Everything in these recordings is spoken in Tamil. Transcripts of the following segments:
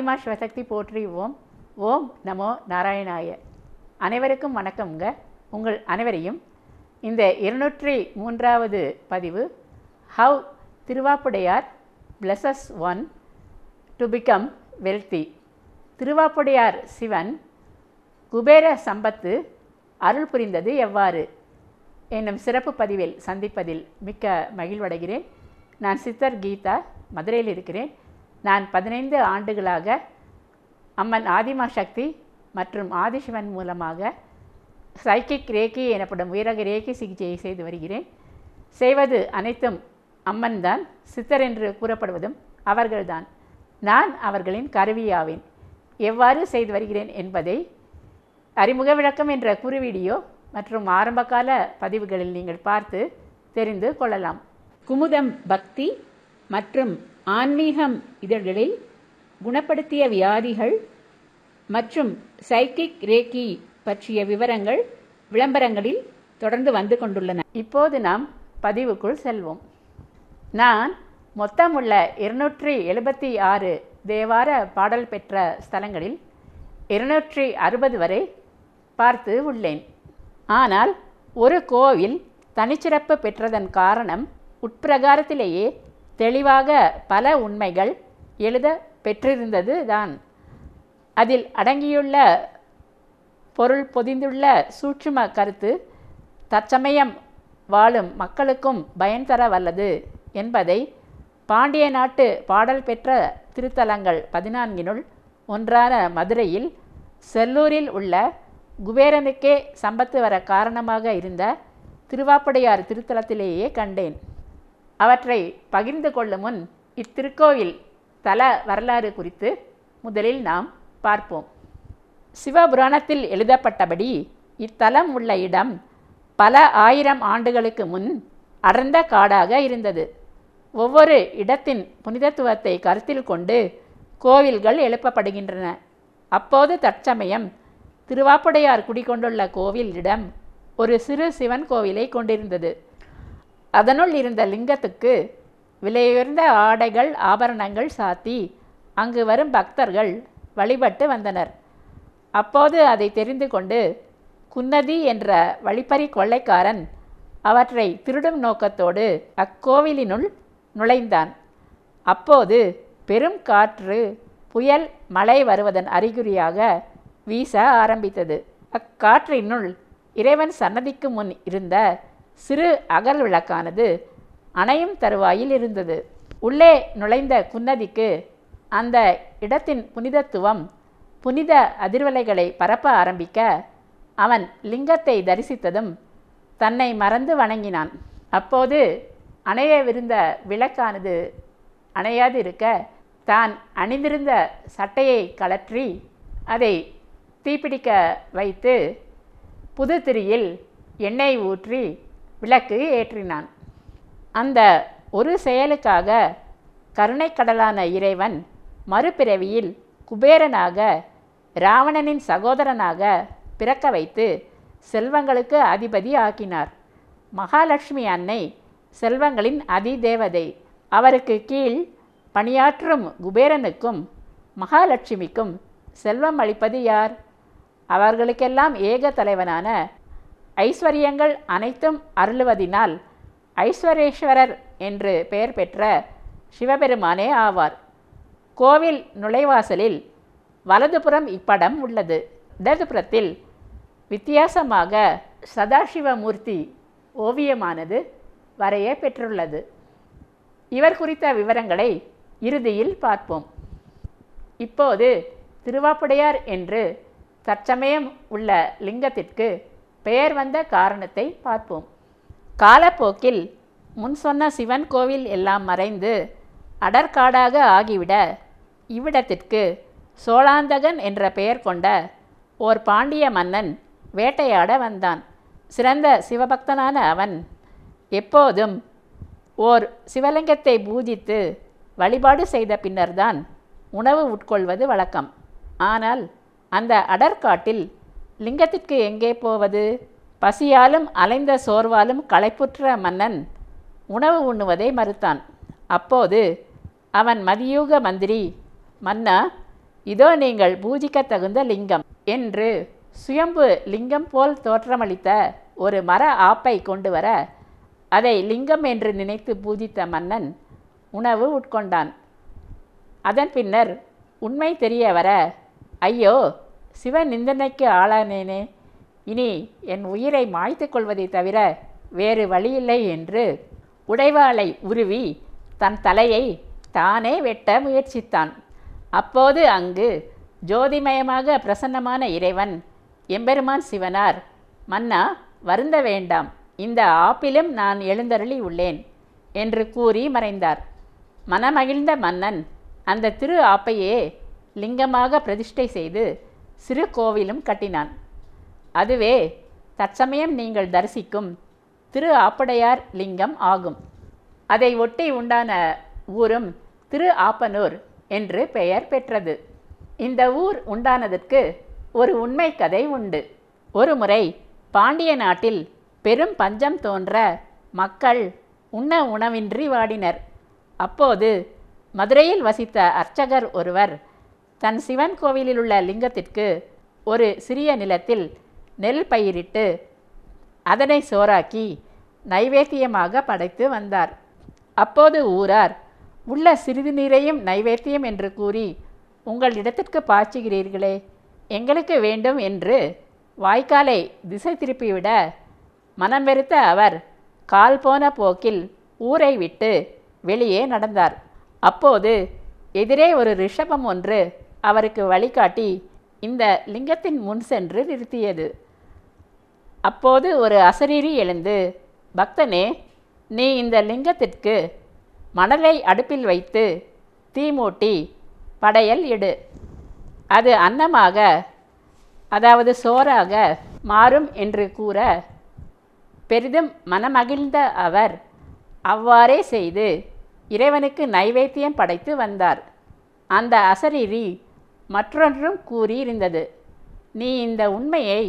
ஆதிமா சிவசக்தி போற்றி ஓம். ஓம் நமோ நாராயணாய. அனைவருக்கும் வணக்கம்ங்க. உங்கள் அனைவரையும் இந்த இருநூற்றி மூன்றாவது பதிவு how Thiruvappudaiyar blesses one to become wealthy Thiruvappudaiyar Sivan Kubera சம்பத்து அருள் புரிந்தது எவ்வாறு? என்னும் சிறப்பு பதிவில் சந்திப்பதில் மிக்க மகிழ்வடைகிறேன். நான் சித்தர் கீதா மதுரையில் இருக்கிறேன். நான் பதினைந்து ஆண்டுகளாக அம்மன் ஆதிமா சக்தி மற்றும் ஆதிசிவன் மூலமாக சைக்கிக் ரேக்கி எனப்படும் உயரக ரேக்கி சிகிச்சையை செய்து வருகிறேன். செய்வது அனைத்தும் அம்மன் தான் சித்தர் என்று கூறப்படுவதும் அவர்கள்தான். நான் அவர்களின் கருவியாவேன். எவ்வாறு செய்து வருகிறேன் என்பதை அறிமுக விளக்கம் என்ற குறு வீடியோ மற்றும் ஆரம்பகால பதிவுகளில் நீங்கள் பார்த்து தெரிந்து கொள்ளலாம். குமுதம் பக்தி மற்றும் ஆன்மீகம் இதழ்களில் குணப்படுத்திய வியாதிகள் மற்றும் சைக்கிக் ரேக்கி பற்றிய விவரங்கள் விளம்பரங்களில் தொடர்ந்து வந்து கொண்டுள்ளன. இப்போது நாம் பதிவுக்குள் செல்வோம். நான் மொத்தம் உள்ள இருநூற்றி எழுபத்தி ஆறு தேவார பாடல் பெற்ற ஸ்தலங்களில் இருநூற்றி அறுபது வரை பார்த்து உள்ளேன். ஆனால் ஒரு கோவில் தனிச்சிறப்பு பெற்றதன் காரணம் உட்பிரகாரத்திலேயே தெளிவாக பல உண்மைகள் எழுத பெற்றிருந்தது தான். அதில் அடங்கியுள்ள பொருள் பொதிந்துள்ள சூட்சும கருத்து தற்சமயம் வாழும் மக்களுக்கும் பயன் தர வல்லது என்பதை பாண்டிய நாட்டு பாடல் பெற்ற திருத்தலங்கள் பதினான்கினுள் ஒன்றான மதுரையில் செல்லூரில் உள்ள குபேரனுக்கே சம்பத்து வர காரணமாக இருந்த திருவாப்படையார் திருத்தலத்திலேயே கண்டேன். அவற்றை பகிர்ந்து கொள்ளும் முன் இத்திருக்கோவில் தல வரலாறு குறித்து முதலில் நாம் பார்ப்போம். சிவபுராணத்தில் எழுதப்பட்டபடி இத்தலம் உள்ள இடம் பல ஆயிரம் ஆண்டுகளுக்கு முன் அடர்ந்த காடாக இருந்தது. ஒவ்வொரு இடத்தின் புனிதத்துவத்தை கருத்தில் கொண்டு கோவில்கள் எழுப்பப்படுகின்றன. அப்போது தற்சமயம் திருவாப்புடையார் குடிகொண்டுள்ள கோவில் இடம் ஒரு சிறு சிவன் கோவிலை கொண்டிருந்தது. அதனுள் இருந்த லிங்கத்துக்கு விலையுயர்ந்த ஆடைகள் ஆபரணங்கள் சாத்தி அங்கு வரும் பக்தர்கள் வழிபட்டு வந்தனர். அப்போது அதை தெரிந்து கொண்டு குன்னதி என்ற வழிப்பறி கொள்ளைக்காரன் அவற்றை திருடும் நோக்கத்தோடு அக்கோவிலினுள் நுழைந்தான். அப்போது பெரும் காற்று புயல் மழை வருவதன் அறிகுறியாக வீச ஆரம்பித்தது. அக்காற்றினுள் இறைவன் சன்னதிக்கு முன் இருந்த சிறு அகல் விளக்கானது அணையும் தருவாயில் இருந்தது. உள்ளே நுழைந்த குன்னதிக்கு அந்த இடத்தின் புனிதத்துவம் புனித அதிர்வலைகளை பரப்ப ஆரம்பிக்க அவன் லிங்கத்தை தரிசித்ததும் தன்னை மறந்து வணங்கினான். அப்போது அணையவிருந்த விளக்கானது அணையாது இருக்க தான் அணிந்திருந்த சட்டையை கலற்றி அதை தீப்பிடிக்க வைத்து புது திரியில் எண்ணெய் ஊற்றி விளக்கு ஏற்றினான். அந்த ஒரு செயலுக்காக கருணைக்கடலான இறைவன் மறுபிறவியில் குபேரனாக ராவணனின் சகோதரனாக பிறக்க வைத்து செல்வங்களுக்கு அதிபதி ஆக்கினார். மகாலட்சுமி அன்னை செல்வங்களின் அதிதேவதை அவருக்கு கீழ் பணியாற்றும் குபேரனுக்கும் மகாலட்சுமிக்கும் செல்வம் அளிப்பது யார்? அவர்களுக்கெல்லாம் ஏக தலைவனான ஐஸ்வர்யங்கள் அனைத்தும் அருளுவதினால் ஐஸ்வரேஸ்வரர் என்று பெயர் பெற்ற சிவபெருமானே ஆவார். கோவில் நுழைவாசலில் வலதுபுறம் இப்படம் உள்ளது. இடதுபுறத்தில் வித்தியாசமாக சதாசிவமூர்த்தி ஓவியமானது வரைய பெற்றுள்ளது. இவர் குறித்த விவரங்களை இறுதியில் பார்ப்போம். இப்போது திருவாப்புடையார் என்று தற்சமயம் உள்ள லிங்கத்திற்கு பெயர் வந்த காரணத்தை பார்ப்போம். காலப்போக்கில் முன் சொன்ன சிவன் கோவில் எல்லாம் மறைந்து அடற்காடாக ஆகிவிட இவ்விடத்திற்கு சோழாந்தகன் என்ற பெயர் கொண்ட ஓர் பாண்டிய மன்னன் வேட்டையாட வந்தான். சிறந்த சிவபக்தனான அவன் எப்போதும் ஓர் சிவலிங்கத்தை பூஜித்து வழிபாடு செய்த பின்னர்தான் உணவு உட்கொள்வது வழக்கம். ஆனால் அந்த அடற்காட்டில் லிங்கத்திற்கு எங்கே போவது? பசியாலும் அலைந்த சோர்வாலும் களைப்புற்ற மன்னன் உணவு உண்ணுவதை மறுத்தான். அப்போது அவன் மதியூக மந்திரி மன்னா இதோ நீங்கள் பூஜிக்க தகுந்த லிங்கம் என்று சுயம்பு லிங்கம் போல் தோற்றமளித்த ஒரு மர ஆப்பை கொண்டு வர அதை லிங்கம் என்று நினைத்து பூஜித்த மன்னன் உணவு உட்கொண்டான். அதன் பின்னர் உண்மை தெரிய வர ஐயோ சிவ நிந்தனைக்கு ஆளானேனே. இனி என் உயிரை மாய்த்து கொள்வதை தவிர வேறு வழியில்லை என்று உடைவாளை உருவி தன் தலையை தானே வெட்ட முயற்சித்தான். அப்போது அங்கு ஜோதிமயமாக பிரசன்னமான இறைவன் எம்பெருமான் சிவனார் மன்னா வருந்த வேண்டாம். இந்த ஆப்பிலும் நான் எழுந்தருளி உள்ளேன் என்று கூறி மறைந்தார். மனமகிழ்ந்த மன்னன் அந்த திரு ஆப்பையே லிங்கமாக பிரதிஷ்டை செய்து சிறு கோவிலும் கட்டினான். அதுவே தற்சமயம் நீங்கள் தரிசிக்கும் திரு ஆப்படையார் லிங்கம் ஆகும். அதை ஒட்டி உண்டான ஊரும் திரு ஆப்பனூர் என்று பெயர் பெற்றது. இந்த ஊர் உண்டானதற்கு ஒரு உண்மை கதை உண்டு. ஒரு முறை பாண்டிய நாட்டில் பெரும் பஞ்சம் தோன்ற மக்கள் உண்ண உணவின்றி வாடினர். அப்போது மதுரையில் வசித்த அர்ச்சகர் ஒருவர் தன் சிவன் கோவிலில் உள்ள லிங்கத்திற்கு ஒரு சிறிய நிலத்தில் நெல் பயிரிட்டு அதனை சோறாக்கி நைவேத்தியமாக படைத்து வந்தார். அப்போது ஊரார் உள்ள சிறிது நீரையும் நைவேத்தியம் என்று கூறி உங்கள் இடத்திற்கு பாய்ச்சுகிறீர்களே எங்களுக்கு வேண்டும் என்று வாய்க்காலை திசை திருப்பிவிட மனம் வெறுத்த அவர் கால் போன போக்கில் ஊரை விட்டு வெளியே நடந்தார். அப்போது எதிரே ஒரு ரிஷபம் ஒன்று அவருக்கு வழிகாட்டி இந்த லிங்கத்தின் முன் சென்று நிறுத்தியது. அப்போது ஒரு அசரீரி எழுந்து பக்தனே நீ இந்த லிங்கத்திற்கு மணலை அடுப்பில் வைத்து தீ மூட்டி படையல் இடு. அது அன்னமாக அதாவது சோறாக மாறும் என்று கூற பெரிதும் மனமகிழ்ந்த அவர் அவ்வாறே செய்து இறைவனுக்கு நைவேத்தியம் படைத்து வந்தார். அந்த அசரீரி மற்றொன்றும் கூறியிருந்தது. நீ இந்த உண்மையை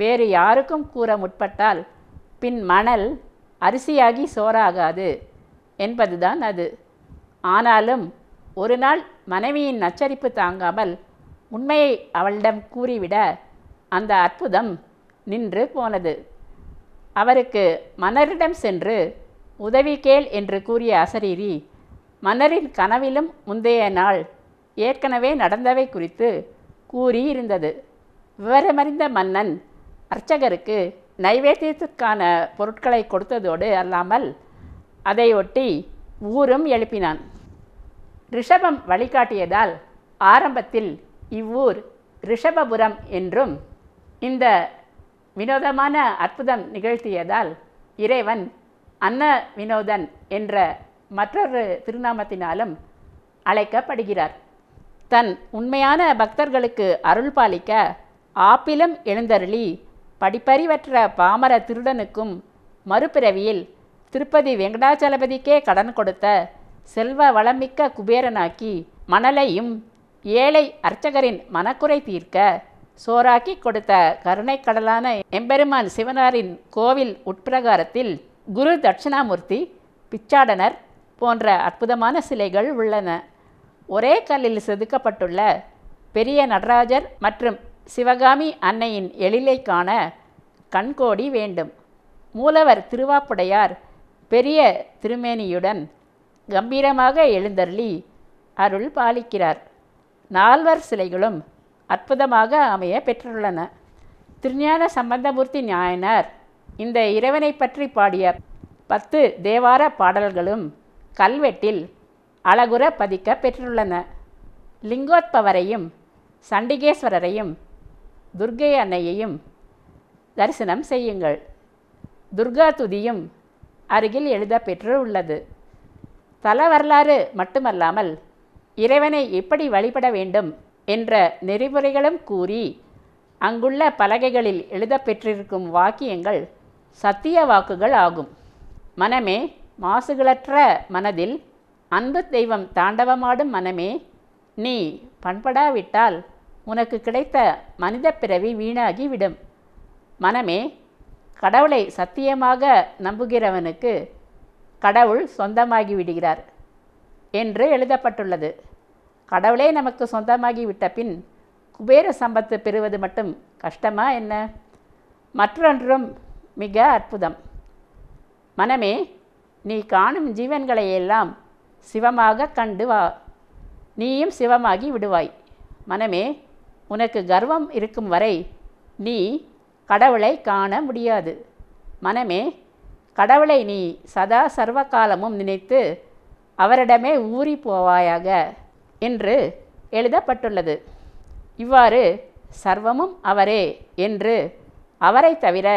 வேறு யாருக்கும் கூற முற்பட்டால் பின் மணல் அரிசியாகி சோறாகாது என்பதுதான் அது. ஆனாலும் ஒரு நாள் மனைவியின் நச்சரிப்பு தாங்காமல் உண்மையை அவளிடம் கூறிவிட அந்த அற்புதம் நின்று போனது. அவருக்கு மன்னரிடம் சென்று உதவி கேள் என்று கூறிய அசரீரி மன்னரின் கனவிலும் முந்தைய நாள் ஏற்கனவே நடந்தவை குறித்து கூறியிருந்தது. விவரமறிந்த மன்னன் அர்ச்சகருக்கு நைவேத்தியத்திற்கான பொருட்களை கொடுத்ததோடு அல்லாமல் அதை ஒட்டி ஊரும் எழுப்பினான். ரிஷபம் வழிகாட்டியதால் ஆரம்பத்தில் இவ்வூர் ரிஷபபுரம் என்றும் இந்த வினோதமான அற்புதம் நிகழ்த்தியதால் இறைவன் அன்ன வினோதன் என்ற மற்றொரு திருநாமத்தினாலும் அழைக்கப்படுகிறார். தன் உண்மையான பக்தர்களுக்கு அருள் பாலிக்க ஆப்பிலம் எழுந்தருளி படிப்பறிவற்ற பாமர திருடனுக்கும் மறுபிறவியில் திருப்பதி வெங்கடாச்சலபதிக்கே கடன் கொடுத்த செல்வ வளமிக்க குபேரனாக்கி மணலையும் ஏழை அர்ச்சகரின் மனக்குறை தீர்க்க சோறாக்கி கொடுத்த கருணைக்கடலான எம்பெருமான் சிவனாரின் கோவில் உட்பிரகாரத்தில் குரு தட்சிணாமூர்த்தி பிச்சாடனர் போன்ற அற்புதமான சிலைகள் உள்ளன. ஒரே கல்லில் செதுக்கப்பட்டுள்ள பெரிய நடராஜர் மற்றும் சிவகாமி அன்னையின் எழிலை காண கண்கோடி வேண்டும். மூலவர் திருவாப்புடையார் பெரிய திருமேனியுடன் கம்பீரமாக எழுந்தருளி அருள் பாலிக்கிறார். நால்வர் சிலைகளும் அற்புதமாக அமைய பெற்றுள்ளன. திருஞான சம்பந்தமூர்த்தி நாயனார் இந்த இறைவனை பற்றி பாடிய பத்து தேவார பாடல்களும் கல்வெட்டில் அழகுற பதிக்க பெற்றுள்ளன லிங்கோத்பவரையும் சண்டிகேஸ்வரரையும் துர்கை அன்னையையும் தரிசனம் செய்யுங்கள். துர்கா துதியும் அருகில் எழுத பெற்று உள்ளது தல வரலாறு மட்டுமல்லாமல் இறைவனை எப்படி வழிபட வேண்டும் என்ற நெறிமுறைகளும் கூறி அங்குள்ள பலகைகளில் எழுதப்பெற்றிருக்கும் வாக்கியங்கள் சத்திய வாக்குகள் ஆகும். மனமே மாசுகளற்ற மனதில் அன்பு தெய்வம் தாண்டவமாடும் மனமே நீ பண்படாவிட்டால் உனக்கு கிடைத்த மனித பிறவி வீணாகி விடும் மனமே கடவுளை சத்தியமாக நம்புகிறவனுக்கு கடவுள் சொந்தமாகி விடுகிறார் என்று எழுதப்பட்டுள்ளது. கடவுளே நமக்கு சொந்தமாகி விட்ட பின் குபேர சம்பத்து பெறுவது மட்டும் கஷ்டமா என்ன? மற்றொன்றும் மிக அற்புதம். மனமே நீ காணும் ஜீவன்களையெல்லாம் சிவமாக கண்டு வா நீயும் சிவமாகி விடுவாய். மனமே உனக்கு கர்வம் இருக்கும் வரை நீ கடவுளை காண முடியாது. மனமே கடவுளை நீ சதா சர்வ காலமும் நினைத்து அவரிடமே ஊறி போவாயாக என்று எழுதப்பட்டுள்ளது. இவ்வாறு சர்வமும் அவரே என்று அவரை தவிர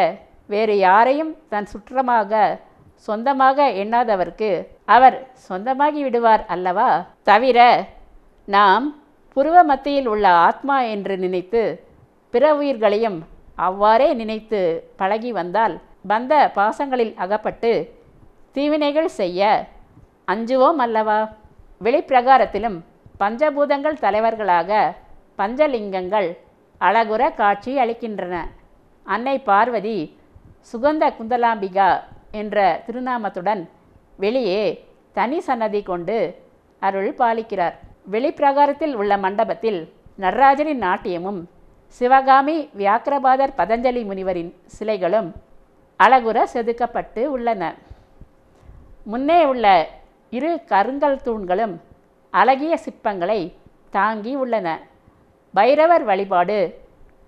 வேறு யாரையும் தன் சுற்றமாக சொந்தமாக எண்ணாதவர்க்கு அவர் சொந்தமாகி விடுவார் அல்லவா? தவிர நாம் புருவ மத்தியில் உள்ள ஆத்மா என்று நினைத்து பிற உயிர்களையும் அவ்வாறே நினைத்து பழகி வந்தால் பந்த பாசங்களில் அகப்பட்டு தீவினைகள் செய்ய அஞ்சுவோம் அல்லவா? வெளிப்பிரகாரத்திலும் பஞ்சபூதங்கள் தலைவர்களாக பஞ்சலிங்கங்கள் அழகுற காட்சி அளிக்கின்றன. அன்னை பார்வதி சுகந்த குந்தலாம்பிகா என்ற திருநாமத்துடன் வெளியே தனி சன்னதி கொண்டு அருள் பாலிக்கிறார். வெளிப்பிரகாரத்தில் உள்ள மண்டபத்தில் நடராஜனின் நாட்டியமும் சிவகாமி வியாக்கிரபாதர் பதஞ்சலி முனிவரின் சிலைகளும் அழகுற செதுக்கப்பட்டு உள்ளன. முன்னே உள்ள இரு கருங்கல் தூண்களும் அழகிய சிற்பங்களை தாங்கி உள்ளன. பைரவர் வழிபாடு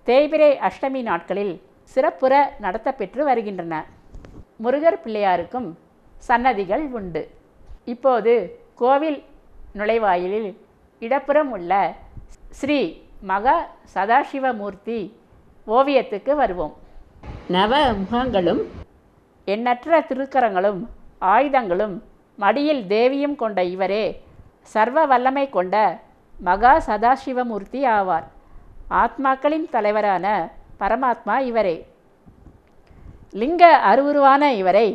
தேய்பிரை அஷ்டமி நாட்களில் சிறப்புற நடத்தப்பெற்று வருகின்றன. முருகர் பிள்ளையாருக்கும் சன்னதிகள் உண்டு. இப்போது கோவில் நுழைவாயிலில் இடப்புறம் உள்ள ஸ்ரீ மகா சதாசிவமூர்த்தி ஓவியத்துக்கு வருவோம். நவ முகங்களும் எண்ணற்ற திருக்கரங்களும் ஆயுதங்களும் மடியில் தேவியும் கொண்ட இவரே சர்வ வல்லமை கொண்ட மகா சதாசிவமூர்த்தி ஆவார். ஆத்மாக்களின் தலைவரான பரமாத்மா இவரே. லிங்க அருவுருவான இவரை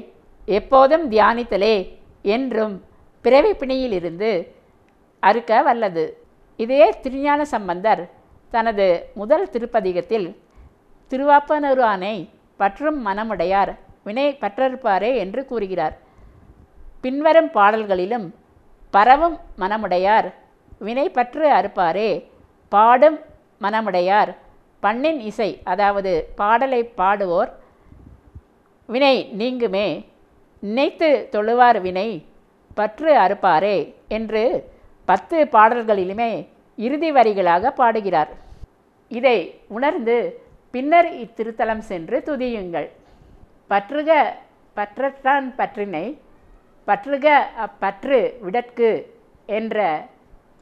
எப்போதும் தியானித்தலே என்றும் பிறவி பிணியிலிருந்து அறுக்க வல்லது. இதே திருஞான சம்பந்தர் தனது முதல் திருப்பதிகத்தில் திருவாப்பனருவானை பற்றும் மனமுடையார் வினை பற்றறுப்பாரே என்று கூறுகிறார். பின்வரும் பாடல்களிலும் பரவும் மனமுடையார் வினை பற்று அறுப்பாரே பாடும் மனமுடையார் பண்ணின் இசை அதாவது பாடலை பாடுவோர் வினை நீங்குமே நினைத்து தொழுவார் வினை பற்று அறுப்பாரே என்று பத்து பாடல்களிலுமே இறுதி வரிகளாக பாடுகிறார். இதை உணர்ந்து பின்னர் இத்திருத்தலம் சென்று துதியுங்கள். பற்றுக பற்றற்றான் பற்றினை பற்றுக அப்பற்று விடற்கு என்ற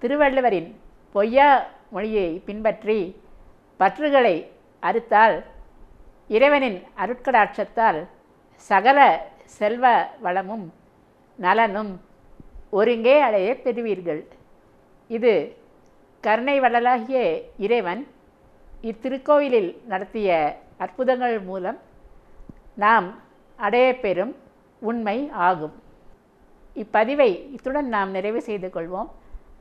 திருவள்ளுவரின் பொய்யா மொழியை பின்பற்றி பற்றுகளை அறுத்தால் இறைவனின் அருட்கடாட்சத்தால் சகல செல்வ வளமும் நலனும் ஒருங்கே அடைய பெறுவீர்கள். இது கருணை வள்ளலாகிய இறைவன் இத்திருக்கோயிலில் நடத்திய அற்புதங்கள் மூலம் நாம் அடையப்பெறும் உண்மை ஆகும். இப்பதிவை இத்துடன் நாம் நிறைவு செய்து கொள்வோம்.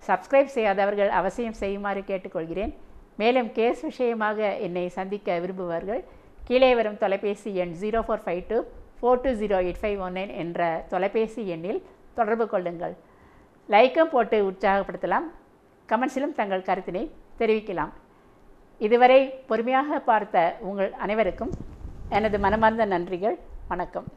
சப்ஸ்கிரைப் செய்யாதவர்கள் அவசியம் செய்யுமாறு கேட்டுக்கொள்கிறேன். மேலும் கேஸ் விஷயமாக என்னை சந்திக்க விரும்புவார்கள். கீழே வரும் தொலைபேசி எண் zero four five two four two zero eight five one nine என்ற தொலைபேசி எண்ணில் தொடர்பு கொள்ளுங்கள். லைக்கும் போட்டு உற்சாகப்படுத்தலாம். கமெண்ட்ஸிலும் தங்கள் கருத்தினை தெரிவிக்கலாம். இதுவரை பொறுமையாக பார்த்த உங்கள் அனைவருக்கும் எனது மனமார்ந்த நன்றிகள். வணக்கம்.